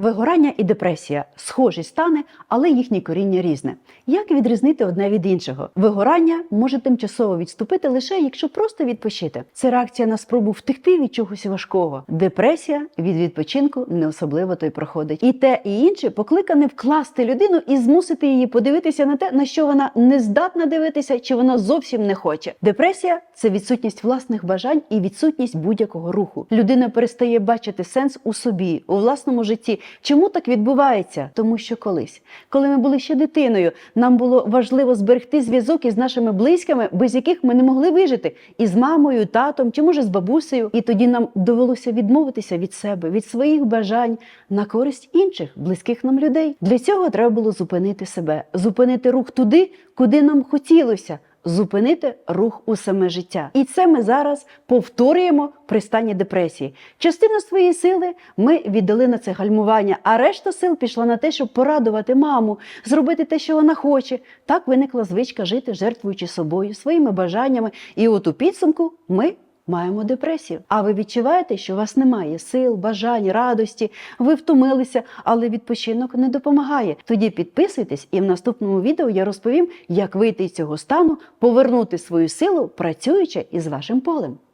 Вигорання і депресія схожі стани, але їхнє коріння різне. Як відрізнити одне від іншого? Вигорання може тимчасово відступити лише якщо просто відпочити. Це реакція на спробу втекти від чогось важкого. Депресія від відпочинку не особливо то й проходить. І те, і інше покликане вкласти людину і змусити її подивитися на те, на що вона не здатна дивитися, чи вона зовсім не хоче. Депресія це відсутність власних бажань і відсутність будь-якого руху. Людина перестає бачити сенс у собі, у власному житті. Чому так відбувається? Тому що колись, коли ми були ще дитиною, нам було важливо зберегти зв'язок із нашими близькими, без яких ми не могли вижити, із мамою, татом чи може з бабусею. І тоді нам довелося відмовитися від себе, від своїх бажань на користь інших близьких нам людей. Для цього треба було зупинити себе, зупинити рух туди, куди нам хотілося. Зупинити рух у саме життя, і це ми зараз повторюємо при стані депресії. Частину своєї сили ми віддали на це гальмування, а решта сил пішла на те, щоб порадувати маму, зробити те, що вона хоче. Так виникла звичка жити, жертвуючи собою, своїми бажаннями. І от у підсумку ми. Маємо депресію. А ви відчуваєте, що у вас немає сил, бажань, радості, ви втомилися, але відпочинок не допомагає. Тоді підписуйтесь, і в наступному відео я розповім, як вийти з цього стану, повернути свою силу, працюючи із вашим полем.